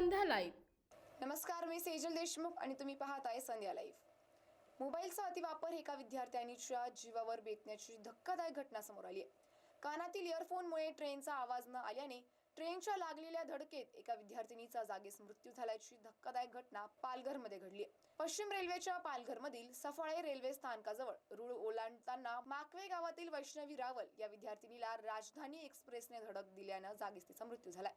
संध्या live नमस्कार मी सेजल देशमुख आणि तुम्ही पाहत आहे संध्या लाईव्ह मोबाईलचा अतिवापर एका विद्यार्थ्यांनीच्या जीवावर बेतण्याची धक्कादायक घटना समोर आली आहे. कानातील इयरफोनमुळे ट्रेनचा आवाज न आल्याने ट्रेनच्या लागलेल्या धडकेत एका विद्यार्थिनीचा जागीच मृत्यू झाल्याची धक्कादायक घटना पालघरमध्ये घडली पश्चिम रेल्वेच्या पालघरमधील सफाळे रेल्वे स्थानकाजवळ रुळ ओलांडताना माकवे गावातील वैष्णवी रावल या विद्यार्थिनीला राजधानी एक्सप्रेसने धडक दिल्यानं जागीच तिचा मृत्यू झालाय.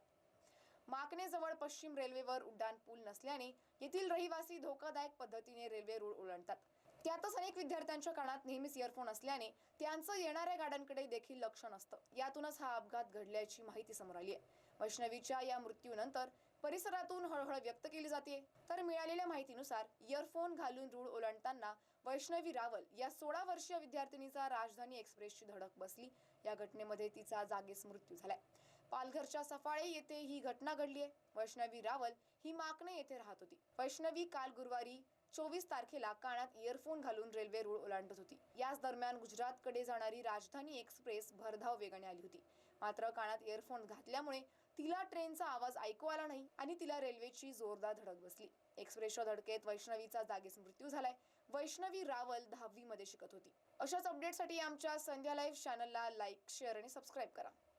माकनेजवळ पश्चिम रेल्वेवर उड्डाण पूल नसल्याने येथील रहिवासी धोकादायक पद्धतीने रेल्वे रूळ ओलांडतात. त्यातच अनेक विद्यार्थ्यांच्या कानात नेहमीच इयरफोन असल्याने त्यांचं येणाऱ्या गाड्यांकडे देखील लक्ष नसतं. यातूनच हा अपघात घडल्याची माहिती समोर आली आहे. वैष्णवीच्या या मृत्यूनंतर परिसरातून हळहळ व्यक्त केली जाते. तर मिळालेल्या माहितीनुसार इयरफोन घालून रूळ ओलांडताना वैष्णवी रावल या सोळा वर्षीय विद्यार्थिनीचा राजधानी एक्सप्रेसची धडक बसली. या घटनेमध्ये तिचा जागीच मृत्यू झालाय. पालघरच्या सफाळे येथे ही घटना घडली आहे. वैष्णवी रावल ही माकणे येथे राहत होती. वैष्णवी काल गुरुवारी चोवीस तारखेला कानात इयरफोन घालून रेल्वे रूळ ओलांडत होती. याच दरम्यान गुजरातकडे जाणारी राजधानी एक्सप्रेस भरधाव वेगाने आली होती. मात्र कानात इयरफोन घातल्यामुळे तिला ट्रेनचा आवाज ऐकू आला नाही आणि तिला रेल्वेची जोरदार धडक बसली. एक्सप्रेसच्या धडकेत वैष्णवीचा जागीच मृत्यू झालाय. वैष्णवी रावल दहावी मध्ये शिकत होती. अशाच अपडेटसाठी आमच्या संध्या लाईव्ह चॅनलला लाईक शेअर आणि सबस्क्राईब करा.